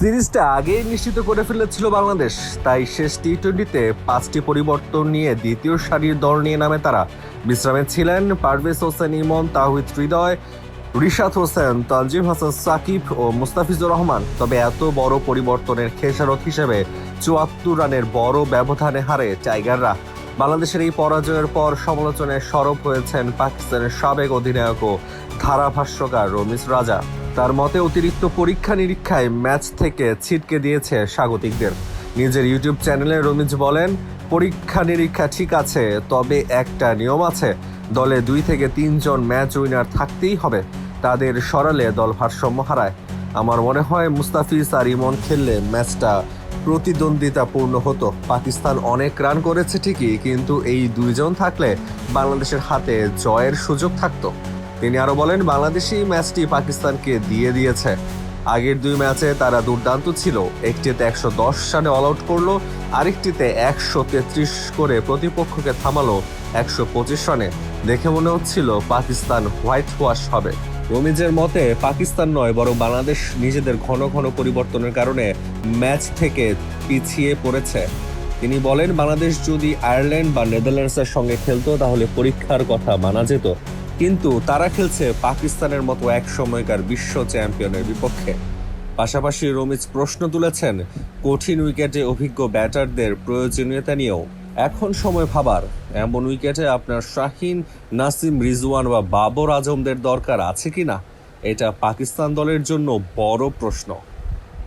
সিরিজটা আগেই নিশ্চিত করে ফেলেছিল বাংলাদেশ, তাই শেষ টি টোয়েন্টিতে পাঁচটি পরিবর্তন নিয়ে দ্বিতীয় সারির দল নিয়ে নামে তারা। বিশ্রামে ছিলেন পারভেজ হোসেন, ইমন তাহিদ হৃদয়, রিশাদ হোসেন, তানজিম হাসান, সাকিব ও মুস্তাফিজুর রহমান। তবে এত বড় পরিবর্তনের খেসারত হিসেবে চুয়াত্তর রানের বড় ব্যবধানে হারে টাইগাররা। বাংলাদেশের এই পরাজয়ের পর সমালোচনায় সরব হয়েছেন পাকিস্তানের সাবেক অধিনায়ক ও ধারাভাষ্যকার রমিজ রাজা। তার মতে অতিরিক্ত পরীক্ষা নিরীক্ষায় ম্যাচ থেকে ছিটকে দিয়েছে স্বাগতিকদের। নিজের ইউটিউব চ্যানেলে রমিজ বলেন পরীক্ষা নিরীক্ষা ঠিক আছে, তবে একটা নিয়ম আছে। দলে দুই থেকে তিনজন ম্যাচ উইনার থাকতেই হবে। তাদের সরালে দল ভারসাম্য হারায়। আমার মনে হয় মুস্তাফিজ আর ইমন খেললে ম্যাচটা প্রতিদ্বন্দ্বিতাপূর্ণ হতো। পাকিস্তান অনেক রান করেছে ঠিকই, কিন্তু এই দুইজন থাকলে বাংলাদেশের হাতে জয়ের সুযোগ থাকতো। তিনি আরও বলেন বাংলাদেশই ম্যাচটি পাকিস্তানকে দিয়ে দিয়েছে। আগের দুই ম্যাচে তারা দুর্দান্ত ছিল। একটিতে একশো দশ রানে অল আউট করল, আরেকটিতে একশো তেত্রিশ করে প্রতিপক্ষকে থামালো একশো পঁচিশ রানে। দেখে মনে হচ্ছিল পাকিস্তান হোয়াইট ওয়াশ হবে। রমিজের মতে, পাকিস্তান নয়, বরং বাংলাদেশ নিজেদের ঘন ঘন পরিবর্তনের কারণে ম্যাচ থেকে পিছিয়ে পড়েছে। তিনি বলেন, বাংলাদেশ যদি আয়ারল্যান্ড বা নেদারল্যান্ডসের সঙ্গে খেলতো, তাহলে পরীক্ষার কথা মানা যেত। কিন্তু তারা খেলছে পাকিস্তানের মতো এক সময়কার বিশ্ব চ্যাম্পিয়নের বিপক্ষে। পাশাপাশি রমিজ প্রশ্ন তুলেছেন, কঠিন উইকেটে অভিজ্ঞ ব্যাটারদের প্রয়োজনীয়তা নিয়েও। এখন সময় ভাবার। এমন উইকেটে আপনার শাহিন, নাসিম, রিজওয়ান বা বাবর আজমদের দরকার আছে কিনা? এটা পাকিস্তান দলের জন্য বড় প্রশ্ন।